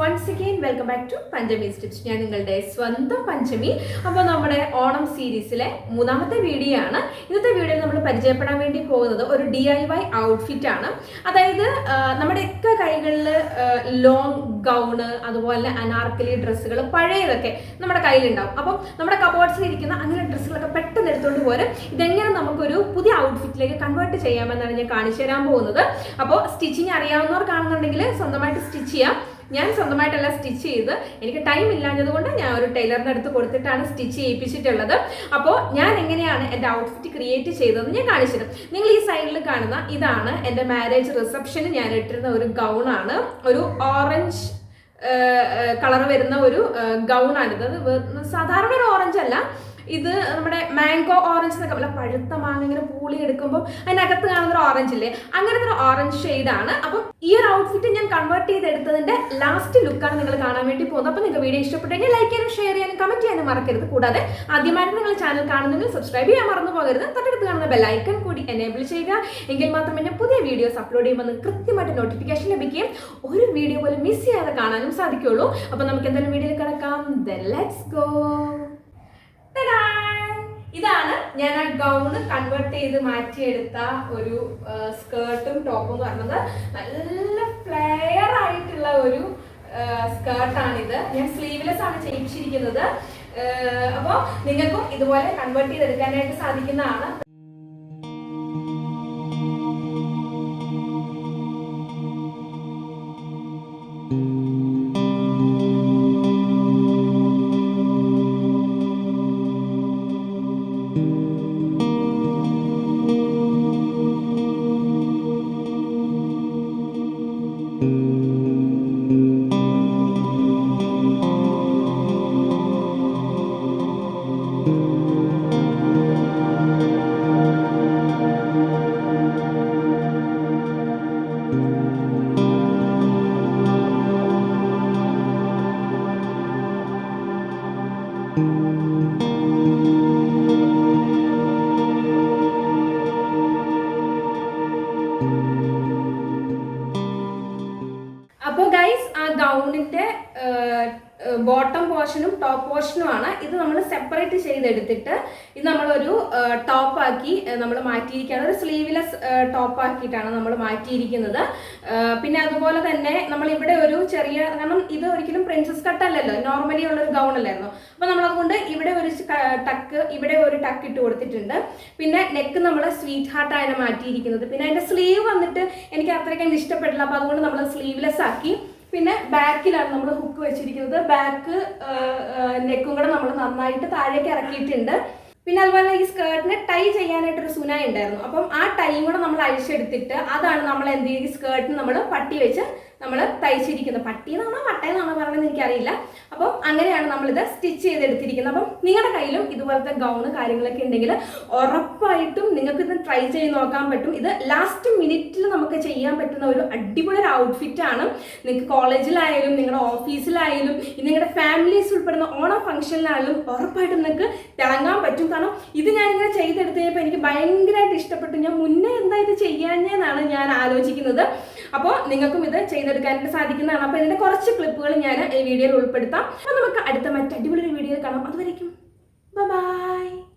Once again welcome back to Panchami tips ഞാൻ നിങ്ങളുടെ സ്വന്തം പഞ്ചമി അപ്പോൾ നമ്മുടെ ഓണം സീരീസിലെ മൂന്നാമത്തെ വീഡിയോ ആണ്. ഇന്നത്തെ വീഡിയോയിൽ നമ്മൾ പരിചയപ്പെടാൻ വേണ്ടി പോകുന്നത് ഒരു ഡി ഐ വൈ ഔട്ട്ഫിറ്റ് ആണ്. അതായത് നമ്മുടെ നമ്മുടെയൊക്കെ കൈകളിൽ ലോങ് ഗൗണ് അതുപോലെ അനാർക്കലി ഡ്രസ്സുകൾ പഴയതൊക്കെ നമ്മുടെ കയ്യിലുണ്ടാവും. അപ്പം നമ്മുടെ കബോർഡ്സിൽ ഇരിക്കുന്ന അങ്ങനെ ഡ്രസ്സുകളൊക്കെ പെട്ടെന്ന് എടുത്തുകൊണ്ട് പോലും ഇതെങ്ങനെ നമുക്കൊരു പുതിയ ഔട്ട്ഫിറ്റിലേക്ക് കൺവേർട്ട് ചെയ്യാമെന്നാണ് ഞാൻ കാണിച്ചു തരാൻ പോകുന്നത്. അപ്പോൾ സ്റ്റിച്ചിങ് അറിയാവുന്നവർ കാണുന്നുണ്ടെങ്കിൽ സ്വന്തമായിട്ട് സ്റ്റിച്ച് ചെയ്യാം. ഞാൻ സ്വന്തമായിട്ടല്ല സ്റ്റിച്ച് ചെയ്ത് എനിക്ക് ടൈം ഇല്ലാഞ്ഞത് കൊണ്ട് ഞാൻ ഒരു ടൈലറിന്റെ അടുത്ത് കൊടുത്തിട്ടാണ് സ്റ്റിച്ച് ചെയ്യിപ്പിച്ചിട്ടുള്ളത്. അപ്പോൾ ഞാൻ എങ്ങനെയാണ് എന്റെ ഔട്ട്ഫിറ്റ് ക്രിയേറ്റ് ചെയ്തതെന്ന് ഞാൻ കാണിച്ചത് നിങ്ങൾ ഈ സൈഡിൽ കാണുന്ന ഇതാണ് എന്റെ മാരേജ് റിസപ്ഷന് ഞാൻ ഇട്ടിരുന്ന ഒരു ഗൗണാണ് ഒരു ഓറഞ്ച് കളർ വരുന്ന ഒരു ഗൗണാണിത് സാധാരണ ഒരു ഓറഞ്ച് അല്ല. ഇത് നമ്മുടെ മാംഗോ ഓറഞ്ച് എന്നൊക്കെ അല്ല പഴുത്ത മാങ്ങ ഇങ്ങനെ പൂളി എടുക്കുമ്പോൾ അതിനകത്ത് കാണുന്ന ഒരു ഓറഞ്ച് ഇല്ലേ? അങ്ങനത്തെ ഒരു ഓറഞ്ച് ഷെയ്ഡാണ് അപ്പം ഈ ഒരു ഔട്ട്ഫിറ്റ് ഞാൻ കൺവേർട്ട് ചെയ്തെടുത്തതിന്റെ ലാസ്റ്റ് ലുക്കാണ് നിങ്ങൾ കാണാൻ വേണ്ടി പോകുന്നത്. അപ്പോൾ നിങ്ങൾക്ക് വീഡിയോ ഇഷ്ടപ്പെട്ടെങ്കിൽ ലൈക്ക് ചെയ്യാനും ഷെയർ ചെയ്യാനും കമന്റ് ചെയ്യാനും മറക്കരുത്. കൂടാതെ ആദ്യമായിട്ട് നിങ്ങൾ ചാനൽ കാണുന്നെങ്കിൽ സബ്സ്ക്രൈബ് ചെയ്യാൻ മറന്നു പോകരുത്. തൊട്ടടുത്ത് കാണുന്ന ബെല്ലൈക്കൺ കൂടി എനേബിൾ ചെയ്യുക. എങ്കിൽ മാത്രമേ ഞാൻ പുതിയ വീഡിയോസ് അപ്ലോഡ് ചെയ്യുമ്പോൾ നിങ്ങൾക്ക് കൃത്യമായിട്ട് നോട്ടിഫിക്കേഷൻ ലഭിക്കുകയും ഒരു വീഡിയോ പോലും മിസ് ചെയ്യാതെ കാണാനും സാധിക്കുള്ളൂ അപ്പോൾ നമുക്ക് എന്തായാലും വീഡിയോയിൽ കിടക്കാം. ലെറ്റ്സ് ഗോ ഞാൻ ആ ഗൗണ് കൺവേർട്ട് ചെയ്ത് മാറ്റിയെടുത്ത ഒരു സ്കേർട്ടും ടോപ്പും എന്ന് പറയുന്നത് നല്ല ഫ്ലെയർ ആയിട്ടുള്ള ഒരു സ്കേർട്ടാണിത് ഞാൻ സ്ലീവ്ലെസ് ആണ് ചെയ്യിപ്പിച്ചിരിക്കുന്നത്. അപ്പോൾ നിങ്ങൾക്കും ഇതുപോലെ കൺവേർട്ട് ചെയ്തെടുക്കാനായിട്ട് സാധിക്കുന്നതാണ്. അപ്പോൾ ബോട്ടം പോർഷനും ടോപ്പ് പോർഷനും ആണ്. ഇത് നമ്മൾ സെപ്പറേറ്റ് ചെയ്തെടുത്തിട്ട് ഇത് നമ്മളൊരു ടോപ്പാക്കി നമ്മൾ മാറ്റിയിരിക്കുകയാണ്. ഒരു സ്ലീവ്ലെസ് ടോപ്പാക്കിയിട്ടാണ് നമ്മൾ മാറ്റിയിരിക്കുന്നത്. പിന്നെ അതുപോലെ തന്നെ നമ്മൾ ഇവിടെ ഒരു ചെറിയ കാരണം ഇത് ഒരിക്കലും പ്രിൻസസ് കട്ട് അല്ലല്ലോ. നോർമലി ഉള്ള ഒരു ഗൗൺ അല്ലായിരുന്നു. അപ്പോൾ നമ്മളതുകൊണ്ട് ഇവിടെ ഒരു ടക്ക് ഇവിടെ ഒരു ടക്ക് ഇട്ട് കൊടുത്തിട്ടുണ്ട്. പിന്നെ നെക്ക് നമ്മൾ സ്വീറ്റ് ഹാർട്ട് ആയാണ് മാറ്റിയിരിക്കുന്നത്. പിന്നെ അതിന്റെ സ്ലീവ് വന്നിട്ട് എനിക്ക് അത്രയ്ക്ക് ഇഷ്ടപ്പെട്ടില്ല. അപ്പോൾ അതുകൊണ്ട് നമ്മൾ സ്ലീവ്ലെസ് ആക്കി പിന്നെ ബാക്കിലാണ് നമ്മൾ ഹുക്ക് വെച്ചിരിക്കുന്നത്. ബാക്ക് നെക്കും കൂടെ നമ്മൾ നന്നായിട്ട് താഴേക്ക് ഇറക്കിയിട്ടുണ്ട്. പിന്നെ അതുപോലെ ഈ സ്കേർട്ടിന് ടൈ ചെയ്യാനായിട്ട് ഒരു സുനായി ഉണ്ടായിരുന്നു. അപ്പം ആ ടൈം കൂടെ നമ്മൾ അഴിച്ചെടുത്തിട്ട് അതാണ് നമ്മൾ എന്ത് ചെയ്യും ഈ സ്കേർട്ടിന് നമ്മൾ പട്ടി വെച്ച് നമ്മൾ തയ്ച്ചിരിക്കുന്നത് പട്ടി എന്നാണോ പട്ടയെന്നാണോ പറയണമെന്ന് എനിക്കറിയില്ല. അപ്പം അങ്ങനെയാണ് നമ്മളിത് സ്റ്റിച്ച് ചെയ്തെടുത്തിരിക്കുന്നത്. അപ്പം നിങ്ങളുടെ കയ്യിലും ഇതുപോലത്തെ ഗൗണ് കാര്യങ്ങളൊക്കെ ഉണ്ടെങ്കിൽ ഉറപ്പായിട്ടും നിങ്ങൾക്ക് ഇത് ട്രൈ ചെയ്ത് നോക്കാൻ പറ്റും. ഇത് ലാസ്റ്റ് മിനിറ്റിൽ നമുക്ക് ചെയ്യാൻ പറ്റുന്ന ഒരു അടിപൊളി ഒരു ഔട്ട്ഫിറ്റ് ആണ്. നിങ്ങൾക്ക് കോളേജിലായാലും നിങ്ങളുടെ ഓഫീസിലായാലും നിങ്ങളുടെ ഫാമിലീസ് ഉൾപ്പെടുന്ന ഓണം ഫംഗ്ഷനിലായാലും ഉറപ്പായിട്ടും നിങ്ങൾക്ക് തിളങ്ങാൻ പറ്റും. കാരണം ഇത് ഞാൻ ചെയ്തെടുത്ത് കഴിഞ്ഞപ്പോൾ എനിക്ക് ഭയങ്കരമായിട്ട് ഇഷ്ടപ്പെട്ടു. ഞാൻ മുന്നേ എന്താ ഇത് ചെയ്യാഞ്ഞെന്നാണ് ഞാൻ ആലോചിക്കുന്നത്. അപ്പോൾ നിങ്ങൾക്കും ഇത് ചെയ്തെടുക്കാനായിട്ട് സാധിക്കുന്നതാണ്. അപ്പോൾ ഇതിന്റെ കുറച്ച് ക്ലിപ്പുകൾ ഞാൻ ഈ വീഡിയോയിൽ ഉൾപ്പെടുത്താം. നമുക്ക് അടുത്ത മറ്റടിപൊളി വീഡിയോയിൽ കാണാം. അതുവരേക്കും. ബൈ